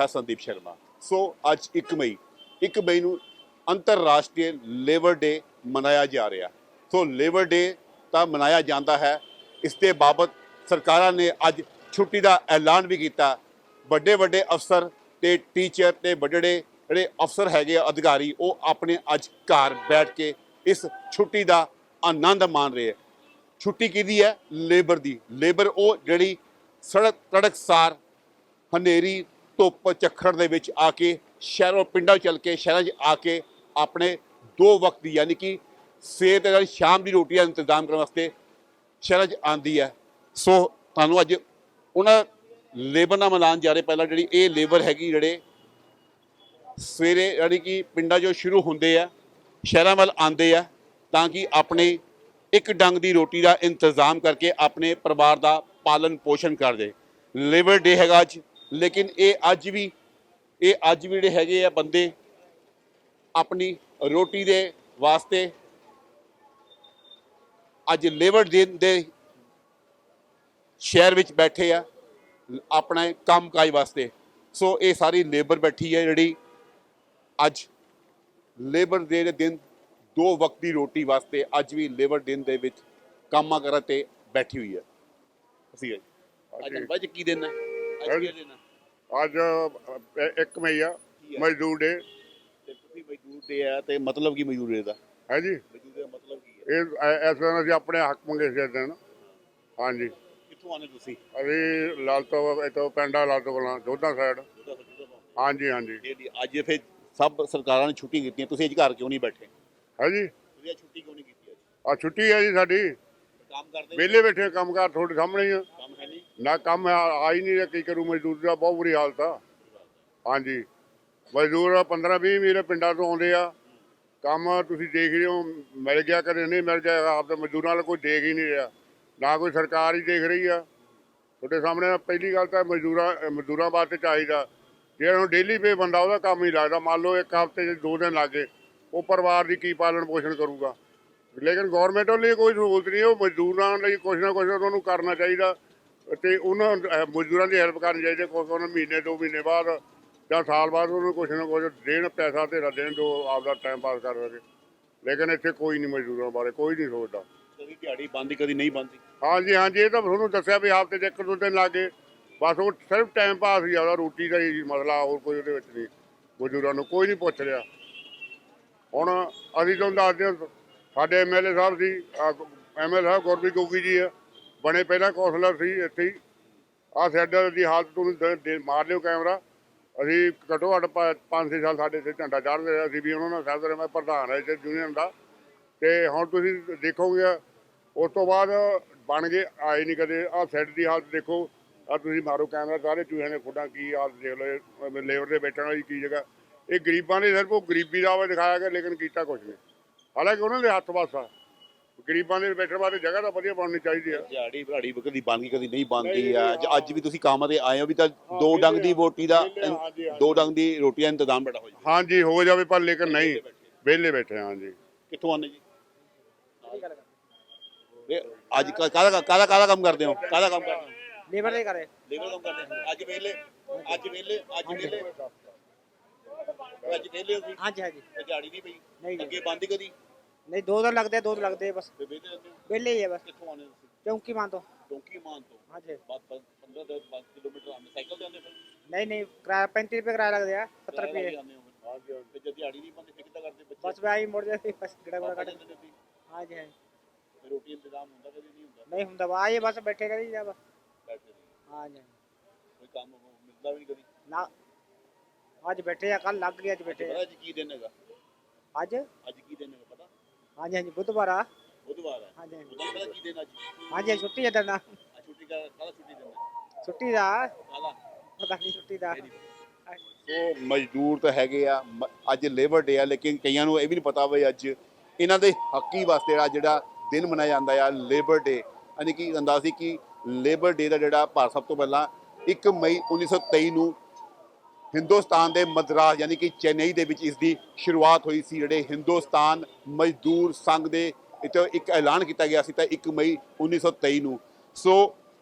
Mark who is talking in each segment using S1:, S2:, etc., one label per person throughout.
S1: ਹਾਂ ਸੰਦੀਪ ਸ਼ਰਮਾ। ਸੋ ਅੱਜ 1 ਮਈ 1 ਮਈ ਨੂੰ ਅੰਤਰਰਾਸ਼ਟਰੀ ਲੇਬਰ ਡੇ ਮਨਾਇਆ ਜਾ ਰਿਹਾ। ਸੋ ਲੇਬਰ ਡੇ ਤਾਂ ਮਨਾਇਆ ਜਾਂਦਾ ਹੈ। ਇਸ ਦੇ ਬਾਬਤ ਸਰਕਾਰਾਂ ਨੇ ਅੱਜ ਛੁੱਟੀ ਦਾ ਐਲਾਨ ਵੀ ਕੀਤਾ। ਵੱਡੇ ਵੱਡੇ ਅਫਸਰ ਤੇ ਟੀਚਰ ਤੇ ਵੱਡੇ ਜਿਹੜੇ ਅਫਸਰ ਹੈਗੇ ਆ, ਅਧਿਕਾਰੀ, ਉਹ ਆਪਣੇ ਅੱਜ ਘਰ ਬੈਠ ਕੇ ਇਸ ਛੁੱਟੀ ਦਾ ਆਨੰਦ ਮਾਣ ਰਹੇ ਆ। ਛੁੱਟੀ ਕਿਹਦੀ ਹੈ? ਲੇਬਰ ਦੀ। ਲੇਬਰ ਉਹ ਜਿਹੜੀ ਸੜਕ ਤੜਕਸਾਰ ਹਨੇਰੀ ਧੁੱਪ ਚੱਖੜ ਦੇ ਵਿੱਚ ਆ ਕੇ, ਸ਼ਹਿਰੋਂ ਪਿੰਡਾਂ ਚੱਲ ਕੇ, ਸ਼ਹਿਰਾਂ 'ਚ ਆ ਕੇ ਆਪਣੇ ਦੋ ਵਕਤ ਦੀ ਯਾਨੀ ਕਿ ਸਵੇਰ ਤੇ ਨਾਲ ਸ਼ਾਮ ਦੀ ਰੋਟੀ ਦਾ ਇੰਤਜ਼ਾਮ ਕਰਨ ਵਾਸਤੇ ਸ਼ਹਿਰਾਂ 'ਚ ਆਂਦੀ ਹੈ। ਸੋ ਤੁਹਾਨੂੰ ਅੱਜ ਉਹਨਾਂ ਲੇਬਰ ਨਾਲ ਮਿਲਾਨ ਜਾ ਰਹੇ ਪਹਿਲਾਂ ਜਿਹੜੀ ਇਹ ਲੇਬਰ ਹੈਗੀ ਜਿਹੜੇ ਸਵੇਰੇ ਯਾਨੀ ਕਿ ਪਿੰਡਾਂ 'ਚੋਂ ਸ਼ੁਰੂ ਹੁੰਦੇ ਆ, ਸ਼ਹਿਰਾਂ ਵੱਲ ਆਉਂਦੇ ਆ, ਤਾਂ ਕਿ ਆਪਣੇ ਇੱਕ ਡੰਗ ਦੀ ਰੋਟੀ ਦਾ ਇੰਤਜ਼ਾਮ ਕਰਕੇ ਆਪਣੇ ਪਰਿਵਾਰ ਦਾ ਪਾਲਣ ਪੋਸ਼ਣ ਕਰਦੇ। ਲੇਬਰ ਡੇ ਹੈਗਾ ਅੱਜ ਲੇਕਿਨ ਇਹ ਅੱਜ ਵੀ ਇਹ ਅੱਜ ਵੀ ਜਿਹੜੇ ਹੈਗੇ ਆ ਬੰਦੇ ਆਪਣੀ ਰੋਟੀ ਦੇ ਵਾਸਤੇ ਅੱਜ ਲੇਬਰ ਦੇ ਸ਼ਹਿਰ ਵਿੱਚ ਬੈਠੇ ਆ ਆਪਣੇ ਕੰਮ ਕਾਜ ਵਾਸਤੇ। ਸੋ ਇਹ ਸਾਰੀ ਲੇਬਰ ਬੈਠੀ ਹੈ ਜਿਹੜੀ ਅੱਜ ਲੇਬਰ ਡੇ ਦੇ ਦਿਨ ਦੋ ਵਕਤ ਦੀ ਰੋਟੀ ਵਾਸਤੇ ਅੱਜ ਵੀ ਲੇਬਰ ਦਿਨ ਦੇ ਵਿੱਚ ਕੰਮਾਂ ਕਰਨ ਤੇ ਬੈਠੀ ਹੋਈ ਹੈ। ਅਸੀਂ ਅੱਜ। ਬਾਅਦ ਕੀ ਦਿਨ ਹੈ? ਅੱਜ ਕੀ ਦਿਨ ਹੈ?
S2: ਅੱਜ 1 ਮਈ ਆ ਮਜ਼ਦੂਰ ਡੇ
S1: ਤੇ ਤੁਸੀਂ ਮਜ਼ਦੂਰ ਦੇ ਆ ਤੇ ਮਤਲਬ ਕੀ ਮਜ਼ਦੂਰ ਦੇ ਦਾ?
S2: ਹੈ ਜੀ
S1: ਮਜ਼ਦੂਰ ਦਾ ਮਤਲਬ ਕੀ ਹੈ
S2: ਇਹ ਇਸ ਦਿਨ ਅਸੀਂ ਆਪਣੇ ਹੱਕ ਮੰਗੇ ਸੀ ਦਿਨ। ਹਾਂਜੀ।
S1: ਕਿੱਥੋਂ ਆਨੇ ਤੁਸੀਂ?
S2: ਅਸੀਂ ਲਾਲ ਤੋਂ ਇਤੋਂ ਪਿੰਡਾ ਲਾਲ ਤੋਂ ਕੋਲਾਂ ਦੋਦਾਂ ਸਾਈਡ ਹਾਂਜੀ ਹਾਂਜੀ।
S1: ਜਿਹੜੀ ਅੱਜ ਫਿਰ ਸਭ ਸਰਕਾਰਾਂ ਨੇ ਛੁੱਟੀ ਕੀਤੀਆਂ ਤੁਸੀਂ ਅੱਜ ਘਰ ਕਿਉਂ ਨਹੀਂ ਬੈਠੇ?
S2: ਹੈ ਜੀ
S1: ਤੁਸੀਂ ਛੁੱਟੀ ਕਿਉਂ ਨਹੀਂ ਕੀਤੀ ਅੱਜ?
S2: ਆ ਛੁੱਟੀ ਹੈ ਜੀ ਸਾਡੀ।
S1: ਕੰਮ ਕਰਦੇ
S2: ਵਿਹਲੇ ਬੈਠੇ ਕੰਮਕਾਰ ਤੁਹਾਡੇ ਸਾਹਮਣੇ ਹੀ ਆ।
S1: ਕੰਮ
S2: ਨਾ ਕੰਮ ਆ ਆ ਹੀ ਨਹੀਂ ਰਿਹਾ, ਕੀ ਕਰੂ, ਮਜ਼ਦੂਰ ਦਾ ਬਹੁਤ ਬੁਰੀ ਹਾਲਤ ਆ। ਹਾਂਜੀ। ਮਜ਼ਦੂਰ 15 20 ਮੀਲ ਪਿੰਡਾਂ ਤੋਂ ਆਉਂਦੇ ਆ। ਕੰਮ ਤੁਸੀਂ ਦੇਖ ਰਹੇ ਹੋ, ਮਿਲ ਗਿਆ ਕਦੇ ਨਹੀਂ ਮਿਲ ਜਾਏਗਾ ਆਪ ਤਾਂ ਮਜ਼ਦੂਰਾਂ ਨਾਲ ਕੋਈ ਦੇਖ ਹੀ ਨਹੀਂ ਰਿਹਾ। ਨਾ ਕੋਈ ਸਰਕਾਰ ਹੀ ਦੇਖ ਰਹੀ ਆ। ਤੁਹਾਡੇ ਸਾਹਮਣੇ ਪਹਿਲੀ ਗੱਲ ਤਾਂ ਮਜ਼ਦੂਰਾਂ ਮਜ਼ਦੂਰਾਂ ਵਾਸਤੇ ਚਾਹੀਦਾ। ਜਿਹੜਾ ਨੂੰ ਡੇਲੀ ਪੇ ਬੰਦਾ, ਉਹਦਾ ਕੰਮ ਹੀ ਲੱਗਦਾ। ਮੰਨ ਲਓ ਇੱਕ ਹਫ਼ਤੇ 'ਚ ਦੋ ਦਿਨ ਲੱਗੇ ਉਹ ਪਰਿਵਾਰ ਦੀ ਕੀ ਪਾਲਣ ਪੋਸ਼ਣ ਕਰੂਗਾ। ਲੇਕਿਨ ਗਵਰਨਮੈਂਟ ਲਈ ਕੋਈ ਸਹੂਲਤ ਨਹੀਂ, ਉਹ ਮਜ਼ਦੂਰਾਂ ਲਈ ਕੁਛ ਨਾ ਕੁਛ ਉਹਨਾਂ ਨੂੰ ਕਰਨਾ ਚਾਹੀਦਾ। ਤੇ ਉਹਨਾਂ ਅਹ ਮਜ਼ਦੂਰਾਂ ਦੀ ਹੈਲਪ ਕਰਨੀ ਚਾਹੀਦੀ ਕੁਛ ਉਹਨਾਂ ਮਹੀਨੇ ਦੋ ਮਹੀਨੇ ਬਾਅਦ ਜਾਂ ਸਾਲ ਬਾਅਦ ਉਹਨੂੰ ਕੁਛ ਨਾ ਕੁਛ ਦੇਣ ਪੈਸਾ ਤੇ ਦੇਣ ਜੋ ਆਪਦਾ ਟਾਈਮ ਪਾਸ ਕਰ ਸਕੇ। ਲੇਕਿਨ ਇੱਥੇ ਕੋਈ ਨਹੀਂ ਮਜ਼ਦੂਰਾਂ ਬਾਰੇ ਕੋਈ ਨਹੀਂ ਸੋਚਦਾ।
S1: ਕਦੀ ਦਿਹਾੜੀ ਬੰਦ ਕਦੀ ਨਹੀਂ ਬੰਦੀ?
S2: ਹਾਂਜੀ ਹਾਂਜੀ ਇਹ ਤਾਂ ਤੁਹਾਨੂੰ ਦੱਸਿਆ ਵੀ ਹਫ਼ਤੇ 'ਚ ਇੱਕ ਦੋ ਦਿਨ ਲੱਗੇ ਬਸ ਉਹ ਸਿਰਫ ਟਾਈਮ ਪਾਸ ਹੀ ਆ ਉਹਦਾ ਰੋਟੀ ਦਾ ਹੀ ਮਸਲਾ ਹੋਰ ਕੋਈ ਉਹਦੇ ਵਿੱਚ ਨਹੀਂ। ਮਜ਼ਦੂਰਾਂ ਨੂੰ ਕੋਈ ਨਹੀਂ ਪੁੱਛ ਰਿਹਾ। ਹੁਣ ਅਸੀਂ ਤੁਹਾਨੂੰ ਦੱਸਦੇ ਹਾਂ ਸਾਡੇ ਐਮਐਲਏ ਸਾਹਿਬ ਸੀ ਐਮਐਲਏ ਸਾਹਿਬ ਗੁਰਪ੍ਰੀਤ ਗੋਗੀ ਜੀ ਆ। ਬਣੇ ਪਹਿਲਾਂ ਕੌਂਸਲਰ ਸੀ ਇੱਥੇ ਹੀ। ਆਹ ਸੈਡਰ ਦੀ ਹਾਲਤ ਤੁਹਾਨੂੰ ਮਾਰ ਲਿਓ ਕੈਮਰਾ। ਅਸੀਂ ਘੱਟੋ ਘੱਟ 5-6 ਸਾਲ ਸਾਡੇ ਇੱਥੇ ਝੰਡਾ ਚੜ੍ਹਦੇ ਰਿਹਾ। ਅਸੀਂ ਵੀ ਉਹਨਾਂ ਨਾਲ ਸਾਹਿਬ ਮੈਂ ਪ੍ਰਧਾਨ ਹੈ ਇੱਥੇ ਯੂਨੀਅਨ ਦਾ। ਤੇ ਹੁਣ ਤੁਸੀਂ ਦੇਖੋਗੇ, ਉਸ ਤੋਂ ਬਾਅਦ ਬਣ ਗਏ, ਆਏ ਨਹੀਂ ਕਦੇ। ਆਹ ਸੈੱਟ ਦੀ ਹਾਲਤ ਦੇਖੋ। ਆ ਤੁਸੀਂ ਮਾਰੋ ਕੈਮਰਾ, ਸਾਰੇ ਚੂਹਿਆਂ ਨੇ ਖੁੱਡਾਂ ਕੀ ਹਾਲਤ ਦੇਖ ਲਓ। ਲੇਬਰ ਦੇ ਬੈਠਣ ਵਾਲੀ ਕੀ ਜਗ੍ਹਾ। ਇਹ ਗਰੀਬਾਂ ਨੇ ਸਿਰਫ ਉਹ ਗਰੀਬੀ ਦਾ ਵਾ ਦਿਖਾਇਆ ਗਿਆ, ਲੇਕਿਨ ਕੀਤਾ ਕੁਝ ਨਹੀਂ। ਹਾਲਾਂਕਿ ਉਹਨਾਂ ਦੇ ਹੱਥ ਵਾਸਾ ਗਰੀਬਾਂ ਦੇ ਬੈਠਣ ਵਾਸਤੇ ਜਗ੍ਹਾ ਤਾਂ ਵਧੀਆ ਬਣਨੀ ਚਾਹੀਦੀ ਆ।
S1: ਦਿਹਾੜੀ ਦਿਹਾੜੀ ਕਦੀ ਬਣ ਗਈ ਕਦੀ ਨਹੀਂ ਬਣਦੀ ਆ। ਅੱਜ- ਅੱਜ ਵੀ ਤੁਸੀਂ ਕੰਮ ਤੇ ਆਏ ਹੋ ਵੀ ਤਾਂ ਦੋ ਡੰਗ ਦੀ ਰੋਟੀ ਦਾ। ਦੋ ਡੰਗ ਦੀ ਰੋਟੀ ਦਾ ਇੰਤਜ਼ਾਮ ਬੜਾ ਹੋ ਜਾਵੇ
S2: ਹਾਂਜੀ ਹੋ ਜਾਵੇ ਪਰ ਲੇਕਿਨ ਨਹੀਂ ਵਿਹਲੇ ਬੈਠੇ ਹਾਂ ਜੀ।
S1: ਕਿੱਥੋਂ ਆਨੇ ਜੀ? ਇਹ ਅੱਜ ਕਾ- ਕਾਹਦਾ ਕਾਹਦਾ ਕਾਹਦਾ ਕੰਮ ਕਰਦੇ ਹੋ? ਕਾਹਦਾ ਕੰਮ ਕਰਦੇ ਹੋ?
S3: ਲੇਬਰ ਦੇ ਕਰੇ
S1: ਲੇਬਰ ਕੰਮ ਕਰਦੇ ਹੋ। ਅੱਜ ਵੇਲੇ ਅੱਜ ਵੇਲੇ ਅੱਜ ਵੇਲੇ ਅੱਜ ਵੇਲੇ
S3: ਹਾਂਜੀ ਹਾਂਜੀ।
S1: ਦਿਹਾੜੀ ਨਹੀਂ ਪਈ?
S3: ਨਹੀਂ ਜੀ।
S1: ਅੱਗੇ ਬੰਦ ਕਦੀ?
S3: ਨਹੀਂ ਦੋ ਦਿਨ ਲੱਗਦੇ ਆ, ਦੋ ਦਿਨ ਲੱਗਦੇ ਆ ਬਸ
S1: ਤੇ ਵੇਲੇ ਹੁੰਦੇ ਹੋ।
S3: ਵਿਹਲੇ ਹੀ ਆ ਬਸ
S1: ਕਿੱਥੋਂ ਆਨੇ ਤੁਸੀਂ
S3: ਚੌਂਕੀ ਮਾਨ ਤੋਂ
S1: ਡੋਂਕੀ ਮਾਨ ਤੋਂ
S3: ਹਾਂਜੀ
S1: ਬਾਅਦ 15 ਤੋਂ 5 ਕਿਲੋਮੀਟਰ ਆਨੇ ਸਾਈਕਲ ਤੇ ਆਨੇ ਫਿਰ
S3: ਨਹੀਂ ਨਹੀਂ ਕਿਰਾਇਆ 35 ਰੁਪਏ ਕਿਰਾਇਆ ਲੱਗਦੇ ਆ 70 ਰੁਪਏ
S1: ਹਾਂਜੀ ਤੇ ਜਦ ਦਿਹਾੜੀ ਨਹੀਂ ਬੰਦੇ ਫਿਰ ਕਿੱਦਾਂ ਕਰਦੇ ਬੱਚੇ
S3: ਬਸ ਵੀ ਆਈ ਮੁੜ ਜਾਂਦੇ ਬਸ ਗੜਾ ਗੜਾ ਕੱਢ
S1: ਜਾਂਦੇ ਨੇ ਤੁਸੀਂ,
S3: ਹਾਂਜੀ ਹਾਂਜੀ
S1: ਫਿਰ ਰੋਟੀ ਇੰਤਜ਼ਾਮ ਹੁੰਦਾ ਕਦੀ ਨਹੀਂ ਹੁੰਦਾ
S3: ਨਹੀਂ ਹੁੰਦਾ ਵਾ ਆਈਏ ਬਸ ਬੈਠੇ ਕਰੀ ਜਾ ਬਸ
S1: ਬੈਠੇ ਨਹੀਂ।
S3: ਹਾਂਜੀ
S1: ਕੋਈ ਕੰਮ ਮਿਲਦਾ ਵੀ ਨਹੀਂ ਕਦੀ
S3: ਨਾ ਅੱਜ ਬੈਠੇ ਆ ਕੱਲ ਲੱਗ ਗਿਆ ਅੱਜ ਬੈਠੇ
S1: ਪਤਾ
S3: ਆ
S1: ਅੱਜ ਕੀ ਦਿਨ ਹੈਗਾ
S3: ਅੱਜ
S1: ਅੱਜ ਕੀ ਦਿਨ ਹੈਗਾ ਪਤਾ
S3: ਹਾਂਜੀ ਹਾਂਜੀ ਬੁੱਧਵਾਰ ਆ।
S1: ਬੁੱਧਵਾਰ ਹੈ
S3: ਹਾਂਜੀ ਹਾਂਜੀ।
S1: ਉਹਦਾ ਕੀ ਦਿਨ ਅੱਜ
S3: ਹਾਂਜੀ ਛੁੱਟੀ ਦਰਨਾ
S1: ਅੱਜ ਛੁੱਟੀ ਦਾ ਕਾਹਦਾ ਛੁੱਟੀ ਹੈ
S3: ਛੁੱਟੀ ਦਾ?
S1: ਕਾਹਦਾ
S3: ਪਤਾ ਨਹੀਂ ਛੁੱਟੀ ਦਾ।
S1: ਸੋ ਮਜ਼ਦੂਰ ਤਾਂ ਹੈਗੇ ਆ ਮ- ਅੱਜ ਲੇਬਰ ਡੇ ਆ ਲੇਕਿਨ ਕਈਆਂ ਨੂੰ ਇਹ ਵੀ ਨਹੀਂ ਪਤਾ ਵੀ ਅੱਜ ਇਹਨਾਂ ਦੇ ਹੱਕੀ ਵਾਸਤੇ ਜਿਹੜਾ ਜਿਹੜਾ ਦਿਨ ਮਨਾਇਆ ਜਾਂਦਾ ਆ ਲੇਬਰ ਡੇ ਯਾਨੀ ਕਿ ਅੰਦਾਜ਼ ਸੀ ਕਿ ਲੇਬਰ ਡੇ ਦਾ ਜਿਹੜਾ ਭਾਰਤ ਸਭ ਤੋਂ ਪਹਿਲਾਂ 1 ਮਈ 1923 ਨੂੰ ਹਿੰਦੁਸਤਾਨ ਦੇ ਮਦਰਾਸ ਯਾਨੀ ਕਿ ਚੇਨਈ ਦੇ ਵਿੱਚ ਇਸ ਦੀ ਸ਼ੁਰੂਆਤ ਹੋਈ ਸੀ। ਜਿਹੜੇ ਹਿੰਦੁਸਤਾਨ ਮਜ਼ਦੂਰ ਸੰਘ ਦੇ ਇੱਥੇ ਇੱਕ ਐਲਾਨ ਕੀਤਾ ਗਿਆ ਸੀ ਤਾਂ 1 ਮਈ 1923 ਨੂੰ। ਸੋ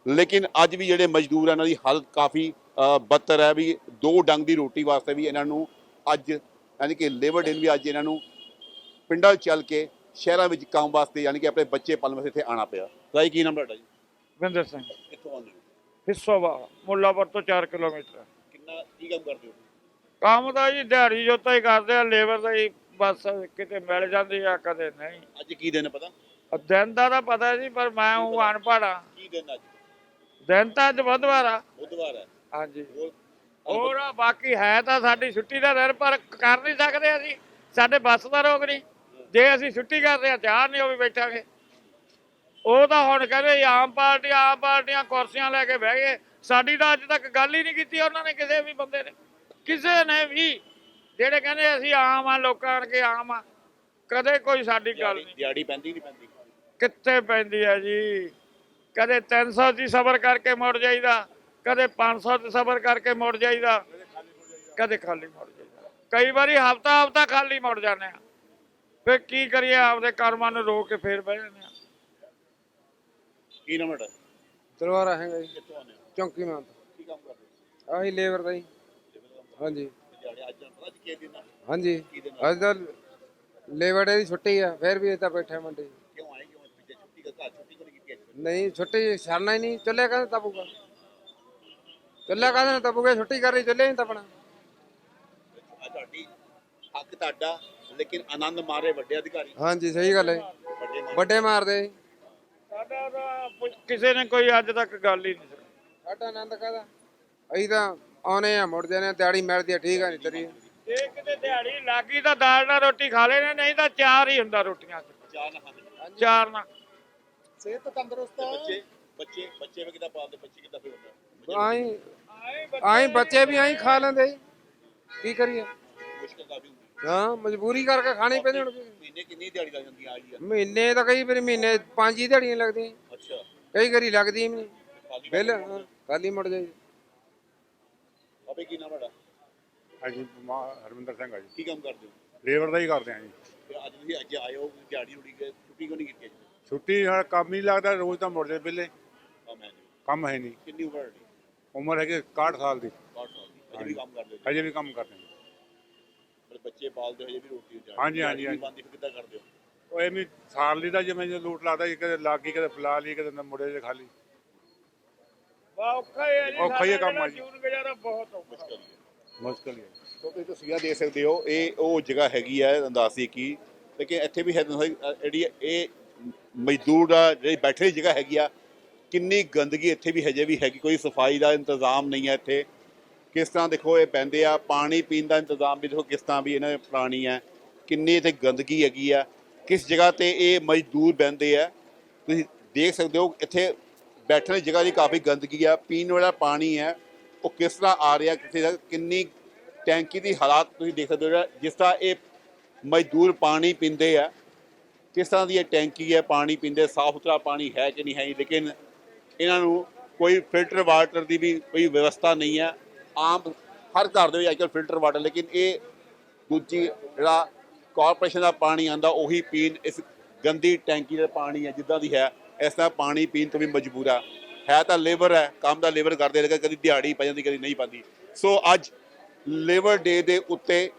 S1: ਲੇਕਿਨ ਅੱਜ ਵੀ ਜਿਹੜੇ ਮਜ਼ਦੂਰ ਇਹਨਾਂ ਦੀ ਹਾਲਤ ਕਾਫੀ ਅ, ਬੱਤਰ ਹੈ ਵੀ ਦੋ ਡੰਗ ਦੀ ਰੋਟੀ ਵਾਸਤੇ ਵੀ ਇਹਨਾਂ ਨੂੰ ਅੱਜ ਯਾਨੀ ਕਿ ਲੇਬਰ ਡੇ ਵੀ ਅੱਜ ਇਹਨਾਂ ਨੂੰ ਪਿੰਡਾਂ ਚੱਲ ਕੇ ਸ਼ਹਿਰਾਂ ਵਿੱਚ ਕੰਮ ਵਾਸਤੇ ਯਾਨੀ ਕਿ ਆਪਣੇ ਬੱਚੇ ਪਾਲਣ ਵਾਸਤੇ ਇੱਥੇ ਆਣਾ ਪਿਆ। ਰਾਈ ਕੀ ਨਾਮ ਤੁਹਾਡਾ ਜੀ?
S4: ਵਿੰਦਰ ਸਿੰਘ।
S1: ਕਿੱਥੋਂ ਆਉਂਦੇ ਹੋ।
S4: ਹਿੱਸੋਵਾ ਮੁੱਲਾਪੁਰ ਤੋਂ 4 ਕਿਲੋਮੀਟਰ
S1: ਕੀ ਕੰਮ ਕਰਦੇ ਹੋ
S4: ਕੰਮ ਦਾ ਜੀ ਦਿਹਾੜੀ ਜੋਤਾ ਹੀ ਕਰਦੇ ਆ ਲੇਬਰ ਦਾ ਹੀ ਬਸ ਕਿਤੇ ਮਿਲ ਜਾਂਦੀ ਆ ਕਦੇ ਨਹੀਂ।
S1: ਅੱਜ ਕੀ ਦਿਨ ਪਤਾ?
S4: ਅਹ ਦਿਨ ਦਾ ਤਾਂ ਪਤਾ ਜੀ ਪਰ ਮੈਂ ਉਹ ਅਨਪੜ੍ਹ ਆ।
S1: ਕੀ ਦਿਨ ਅੱਜ?
S4: ਦਿਨ ਤਾਂ ਅੱਜ ਬੁੱਧਵਾਰ ਆ।
S1: ਬੁੱਧਵਾਰ ਹੈ
S4: ਹਾਂਜੀ।
S1: ਹੋਰ?
S4: ਹੋਰ ਆ, ਬਾਕੀ ਹੈ ਤਾਂ ਸਾਡੀ ਛੁੱਟੀ ਦਾ ਦਿਨ ਪਰ ਕਰ ਨਹੀਂ ਸਕਦੇ ਅਸੀਂ। ਸਾਡੇ ਬੱਸ ਦਾ ਰੋਕ ਨਹੀਂ। ਜੇ ਅਸੀਂ ਛੁੱਟੀ ਕਰਦੇ ਆ ਚਾਹ ਨਹੀਂ ਉਹ ਵੀ ਬੈਠਾਂਗੇ। ਉਹ ਤਾਂ ਹੁਣ ਕਹਿੰਦੇ ਜੀ ਆਮ ਪਾਰਟੀ ਆਮ ਪਾਰਟੀਆਂ ਕੁਰਸੀਆਂ ਲੈ ਕੇ ਬਹਿ ਗਏ। ਸਾਡੀ ਤਾਂ ਅੱਜ ਤੱਕ ਗੱਲ ਹੀ ਨਹੀਂ ਕੀਤੀ ਉਹਨਾਂ ਨੇ ਕਿਸੇ ਵੀ ਬੰਦੇ ਨੇ। ਕਿਸੇ ਨੇ ਵੀ ਜਿਹੜੇ ਕਹਿੰਦੇ ਅਸੀਂ ਆਮ ਆ ਲੋਕਾਂ ਕੇ ਆਮ ਆ ਕਦੇ ਕੋਈ ਸਾਡੀ ਗੱਲ ਨਹੀਂ।
S1: ਦਿਹਾੜੀ ਪੈਂਦੀ ਨਹੀਂ ਪੈਂਦੀ।
S4: ਕਿੱਥੇ ਪੈਂਦੀ ਆ ਜੀ? ਕਦੇ 300 ਦੀ ਸਬਰ ਕਰਕੇ ਮੁੜ ਜਾਈਦਾ ਕਦੇ 500 ਤੇ ਸਬਰ ਕਰਕੇ ਮੁੜ ਜਾਈਦਾ ਕਦੇ ਖਾਲੀ ਮੁੜ ਜਾਈਦਾ। ਕਈ ਵਾਰੀ ਹਫਤਾ ਹਫਤਾ ਖਾਲੀ ਮੁੜ ਜਾਂਦੇ ਆ। ਫਿਰ ਕੀ ਕਰੀਏ ਆਪਦੇ ਕਰਮਾਂ ਨੂੰ ਰੋਕ ਕੇ ਫੇਰ ਬਹਿ ਜਾਂਦੇ ਆ।
S1: ਕੀ ਤੁਹਾਡਾ?
S5: ਤਲਵਾਰ ਹੈਗਾ ਜੀ।
S1: ਕਿੱਥੋਂ ਆਉਂਦੇ ਹੋ
S5: ਚੌਂਕੀ ਮਾਂ
S1: ਕੀ ਕੰਮ ਕਰਦੇ ਹੋ
S5: ਆਹੀ ਲੇਬਰ ਦਾ ਜੀ। ਹਾਂਜੀ।
S1: ਦਿਹਾੜੀ ਅੱਜ ਪਤਾ ਅੱਜ ਕੀ ਦਿਨ ਹੈ
S5: ਹਾਂਜੀ? ਅੱਜ ਦਾ ਲੇਬਰ ਡੇ ਦੀ ਛੁੱਟੀ ਆ ਫਿਰ ਵੀ ਇੱਥੇ ਬੈਠੇ ਮੰਡੀ। 'ਚ।
S1: ਕਿਉਂ ਆਏ ਕਿਉਂ ਪਿੱਛੇ ਛੁੱਟੀ ਕਰ ਘਰ ਛੁੱਟੀ ਕਿਉਂ ਨਹੀਂ ਕੀਤੀ ਅੱਜ
S5: ਨਹੀਂ ਛੁੱਟੀ ਛੱਡਣਾ ਹੀ ਨਹੀਂ। ਚੱਲੇ ਕਹਿੰਦੇ ਤਬੂਗਾ ਚੱਲੇ ਕਹਿੰਦੇ ਨੇ ਤਬੂਗਾ ਛੁੱਟੀ ਕਰ ਰਹੀ ਚੱਲੇ ਨਹੀਂ ਤਪਣਾ।
S1: ਤੁਹਾਡੀ ਹੱਕ ਤੁਹਾਡਾ ਲੇਕਿਨ ਆਨੰਦ ਮਾਰੇ ਵੱਡੇ ਅਧਿਕਾਰੀ।
S5: ਹਾਂਜੀ ਸਹੀ ਗੱਲ ਹੈ।
S1: ਵੱਡੇ ਮਾਰੇ।
S5: ਵੱਡੇ ਮਾਰਦੇ। ਜੀ।
S4: ਸਾਡਾ ਤਾਂ ਪੁ- ਕਿਸੇ ਨੇ ਕੋਈ ਅੱਜ ਤੱਕ ਗੱਲ ਹੀ ਨਹੀਂ ਸੁਣੀ।
S5: ਸਾਡਾ ਆਨੰਦ ਕਾਹਦਾ? ਅਸੀਂ ਤਾਂ ਆਉਨੇ ਆ ਮੁੜ ਜਾਂਦੇ ਆ ਦਿਹਾੜੀ ਮਿਲਦੀ ਆ ਠੀਕ ਆ ਨਹੀਂ ਤੇਰੀ।
S4: ਜੇ ਕਿਤੇ ਦਿਹਾੜੀ ਲੱਗੀ ਤਾਂ ਦਾਲ ਨਾਲ ਰੋਟੀ ਖਾ ਲੈਣੇ ਨਹੀਂ ਤਾਂ ਚਾਰ ਹੀ ਹੁੰਦਾ ਰੋਟੀਆਂ 'ਚ।
S1: ਚਾਹ ਨਾ ਖਾਂਦੇ।
S4: ਚਾਰ ਨਾਲ।
S3: ਸਿਹਤ ਤੰਦਰੁਸਤ
S1: ਬੱਚੇ ਬੱਚੇ ਬੱਚੇ ਵੀ ਕਿਦਾਂ ਪਾਲਦੇ ਬੱਚੇ ਕਿਦਾਂ ਫਿਰ ਹੁੰਦਾ?
S5: ਆਈ
S4: ਆਏ
S5: ਆਈ ਬੱਚੇ ਵੀ ਆਈ ਖਾ ਲੈਂਦੇ ਜੀ। ਕੀ ਕਰੀਏ?
S1: ਮੁਸ਼ਕਲ ਕਾਫੀ ਹੁੰਦੀ।
S5: ਹਾਂ ਮਜਬੂਰੀ ਕਰਕੇ ਖਾਣੀ ਪੈਂਦੀ ਹੁਣ।
S1: ਮਹੀਨੇ ਕਿੰਨੀ ਦਿਹਾੜੀ ਲੱਗ ਜਾਂਦੀ ਆ ਆ?
S5: ਮਹੀਨੇ ਤਾਂ ਕਈ ਵਾਰੀ ਮਹੀਨੇ ਪੰਜ ਹੀ ਦਿਹਾੜੀਆਂ ਲੱਗਦੀਆਂ।
S1: ਅੱਛਾ।
S5: ਕਈ ਵਾਰੀ ਲੱਗਦੀ ਹੀ ਨਹੀਂ
S1: ਖਾਲੀ
S5: ਬਿੱਲ ਹੀ ਮੁੜ ਜਾਈ
S1: ਅਬੇ ਕੀ ਨਾਮ ਤੁਹਾਡਾ?
S2: ਹਾਂਜੀ ਹਰਮਿੰਦਰ ਸਿੰਘ ਆ ਜੀ।
S1: ਕੀ ਕੰਮ ਕਰਦੇ ਹੋ?
S2: ਲੇਬਰ ਦਾ ਹੀ ਕਰਦੇ ਆ ਜੀ।
S1: ਅੱਜ ਤੁਸੀਂ ਅੱਜ ਆਏ ਹੋ ਦਿਹਾੜੀ ਉੜੀ ਕੇ ਛੁੱਟੀ ਕਿਉਂ ਨਹੀਂ ਕੀਤੀ ਅੱਜ?
S2: ਛੁੱਟੀ ਨਾਲ ਕੰਮ ਨਹੀਂ ਲੱਗਦਾ ਰੋਜ਼ ਤਾਂ ਮੁੜ ਜੇ ਬਿੱਲੇ
S1: ਕੰਮ ਹੈ ਨਹੀਂ
S2: ਕੰਮ ਹੈ ਨਹੀਂ
S1: ਕਿੰਨੀ ਉਮਰ ਹੈ
S2: ਉਮਰ ਹੈਗੀ 61 ਸਾਲ ਦੀ।
S1: 60 ਸਾਲ ਦੀ। ਅਜੇ ਵੀ ਕੰਮ ਕਰਦੇ ਹੋ?
S2: ਅਜੇ ਵੀ ਕੰਮ ਕਰਦੇ ਹਾਂ
S1: ਬੱਚੇ ਪਾਲਦੇ ਹੋ ਵੀ ਰੋਟੀ ਦਿਹਾੜੀ
S2: ਹਾਂਜੀ, ਹਾਂਜੀ, ਹਾਂਜੀ।
S1: ਬੰਦੀ ਫਿਰ ਕਿੱਦਾਂ ਕਰਦੇ ਹੋ?
S2: ਉਹ ਐਵੇਂ ਸਾਰ ਲਈ ਦਾ ਜਿਵੇਂ ਜੇ ਲੂਟ ਲਾਦਾ ਕਦੇ ਲੱਗ ਗਈ ਕਦੇ ਫਲਾ ਲਈ ਕਦੇ ਮੁੜੇ ਜੇ ਖਾਲੀ
S4: ਵਾ ਔਖਾ ਹੀ ਹੈ ਜੀ
S2: ਔਖਾ ਹੀ ਕੰਮ ਆ ਜੀ।
S4: ਜੂਨ ਗੁਜ਼ਾਰਾ ਬਹੁਤ ਔਖਾ।
S1: ਮੁਸ਼ਕਲ ਹੈ
S2: ਮੁਸ਼ਕਲ ਹੀ ਹੈ।
S1: ਸੋ ਤੁਸੀਂ ਤਸਵੀਰਾਂ ਦੇਖ ਸਕਦੇ ਹੋ ਇਹ ਉਹ ਜਗ੍ਹਾ ਹੈਗੀ ਹੈ ਅੰਦਾਜ਼ੀ ਕੀ ਲੇਕਿਨ ਇੱਥੇ ਵੀ ਹੈ ਅ, ਜਿਹੜੀ ਇਹ ਮਜ਼ਦੂਰ ਦਾ ਜਿਹੜੀ ਬੈਠੇ ਦੀ ਜਗ੍ਹਾ ਹੈਗੀ ਆ ਕਿੰਨੀ ਗੰਦਗੀ ਇੱਥੇ ਵੀ ਹਜੇ ਵੀ ਹੈਗੀ ਕੋਈ ਸਫ਼ਾਈ ਦਾ ਇੰਤਜ਼ਾਮ ਨਹੀਂ ਹੈ ਇੱਥੇ। ਕਿਸ ਤਰ੍ਹਾਂ ਦੇਖੋ ਇਹ ਪੈਂਦੇ ਆ, ਪਾਣੀ ਪੀਣ ਦਾ ਇੰਤਜ਼ਾਮ ਵੀ ਦੇਖੋ ਕਿਸ ਤਰ੍ਹਾਂ ਵੀ ਇਹਨਾਂ ਦੇ ਪਾਣੀ ਹੈ, ਕਿੰਨੀ ਇੱਥੇ ਗੰਦਗੀ ਹੈਗੀ ਆ, ਕਿਸ ਜਗ੍ਹਾ ਤੇ ਇਹ ਮਜ਼ਦੂਰ ਬਹਿੰਦੇ ਆ, ਤੁਸੀਂ ਦੇਖ ਸਕਦੇ ਹੋ ਇੱਥੇ ਬੈਠਣ ਦੀ ਜਗ੍ਹਾ ਦੀ ਕਾਫੀ ਗੰਦਗੀ ਆ, ਪੀਣ ਵਾਲਾ ਪਾਣੀ ਹੈ, ਉਹ ਕਿਸ ਤਰ੍ਹਾਂ ਆ ਰਿਹਾ, ਕਿੱਥੇ ਦਾ ਕਿੰਨੀ ਟੈਂਕੀ ਦੀ ਹਾਲਾਤ ਤੁਸੀਂ ਦੇਖ ਸਕਦੇ ਹੋ, ਜਿਸ ਤਰ੍ਹਾਂ ਇਹ ਮਜ਼ਦੂਰ ਪਾਣੀ ਪੀਂਦੇ ਆ, ਕਿਸ ਤਰ੍ਹਾਂ ਦੀ ਇਹ ਟੈਂਕੀ ਹੈ, ਪਾਣੀ ਪੀਂਦੇ ਸਾਫ਼ ਸੁਥਰਾ ਪਾਣੀ ਹੈ ਕਿ ਨਹੀਂ ਹੈ ਲੇਕਿਨ ਇਹਨਾਂ ਨੂੰ ਕੋਈ ਫਿਲਟਰ ਵਾਟਰ ਦੀ ਵੀ ਕੋਈ ਵਿਵਸਥਾ ਨਹੀਂ ਹੈ ਆਮ ਹਰ ਘਰ ਦੇ ਵਿੱਚ ਅੱਜਕੱਲ ਫਿਲਟਰ ਵਾਟਰ, ਲੇਕਿਨ ਇਹ ਦੂਜੀ ਜਿਹੜਾ ਕਾਰਪੋਰੇਸ਼ਨ ਦਾ ਪਾਣੀ ਆਂਦਾ ਉਹੀ ਪੀਣ, ਇਸ ਗੰਦੀ ਟੈਂਕੀ ਦਾ ਪਾਣੀ ਹੈ, ਜਿੱਦਾਂ ਦੀ ਹੈ, ਇਸ ਤਰ੍ਹਾਂ ਪਾਣੀ ਪੀਣ ਤੋਂ ਵੀ ਮਜਬੂਰ ਆ। ਹੈ ਤਾਂ ਲੇਬਰ ਹੈ, ਕੰਮ ਦਾ ਲੇਬਰ ਕਰਦੇ ਲੇਕਿਨ ਕਦੀ ਦਿਹਾੜੀ ਪੈ ਜਾਂਦੀ, ਕਦੀ ਨਹੀਂ ਪੈਂਦੀ ਸੋ ਅੱਜ ਲੇਬਰ ਡੇ ਦੇ ਉੱਤੇ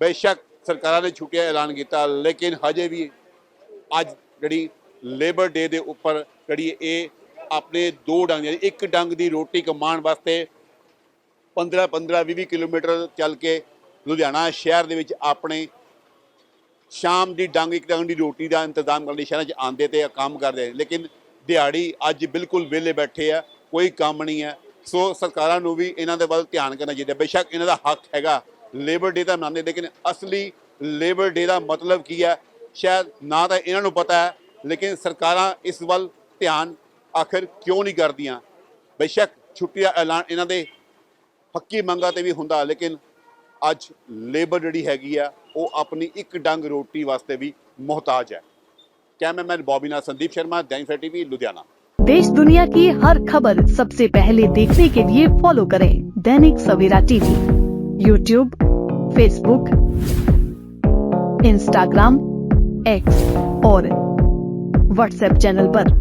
S1: ਬੇਸ਼ੱਕ ਸਰਕਾਰਾਂ ਨੇ ਛੁੱਟੀਆਂ ਐਲਾਨ ਕੀਤਾ, ਲੇਕਿਨ ਹਜੇ ਵੀ ਅੱਜ ਜਿਹੜੀ ਲੇਬਰ ਡੇ ਦੇ ਉੱਪਰ ਜਿਹੜੀ ਇਹ ਆਪਣੇ ਦੋ ਡੰਗ, ਇੱਕ ਡੰਗ ਦੀ ਰੋਟੀ ਕਮਾਉਣ ਵਾਸਤੇ 15 15 20 20 ਕਿਲੋਮੀਟਰ ਚੱਲ ਕੇ ਲੁਧਿਆਣਾ ਸ਼ਹਿਰ ਦੇ ਵਿੱਚ ਆਪਣੇ ਸ਼ਾਮ ਦੀ ਡੰਗ, ਇੱਕ ਡੰਗ ਦੀ ਰੋਟੀ ਦਾ ਇੰਤਜ਼ਾਮ ਕਰਨ ਲਈ ਸ਼ਹਿਰਾਂ 'ਚ ਆਉਂਦੇ ਤੇ ਕੰਮ ਕਰਦੇ ਲੇਕਿਨ ਦਿਹਾੜੀ ਅੱਜ ਬਿਲਕੁਲ ਵਿਹਲੇ ਬੈਠੇ ਆ, ਕੋਈ ਕੰਮ ਨਹੀਂ ਹੈ ਸੋ ਸਰਕਾਰਾਂ ਨੂੰ ਵੀ ਇਹਨਾਂ ਦੇ ਵੱਲ ਧਿਆਨ ਕਰਨਾ ਚਾਹੀਦਾ। ਬੇਸ਼ੱਕ ਇਹਨਾਂ ਦਾ ਹੱਕ ਹੈਗਾ ਲੇਬਰ ਡੇ ਤਾਂ ਮਨਾਉਂਦੇ, ਲੇਕਿਨ ਅਸਲੀ ਲੇਬਰ ਡੇ ਦਾ ਮਤਲਬ ਕੀ ਹੈ ਸ਼ਾਇਦ ਨਾ ਤਾਂ ਇਹਨਾਂ ਨੂੰ ਪਤਾ ਹੈ, ਲੇਕਿਨ ਸਰਕਾਰਾਂ ਇਸ ਵੱਲ ਧਿਆਨ ਆਖਿਰ ਕਿਉਂ ਨਹੀਂ ਕਰਦੀਆਂ? ਬੇਸ਼ੱਕ ਛੁੱਟੀ ਦਾ ਐਲਾਨ ਇਹਨਾਂ ਦੇ ਹੱਕੀ ਮੰਗਾਂ ਤੇ ਵੀ ਹੁੰਦਾ ਲੇਕਿਨ ਅੱਜ ਲੇਬਰ ਜਿਹੜੀ ਹੈਗੀ ਆ ਉਹ ਆਪਣੀ ਇੱਕ ਡੰਗ ਰੋਟੀ ਵਾਸਤੇ ਵੀ ਮੁਹਤਾਜ ਹੈ कैमरामैन बॉबी नाथ संदीप शर्मा दैनिक टीवी लुधियाना
S6: देश दुनिया की हर खबर सबसे पहले देखने के लिए फॉलो करें Dainik Savera TV YouTube Facebook Instagram X और व्हाट्सएप चैनल पर।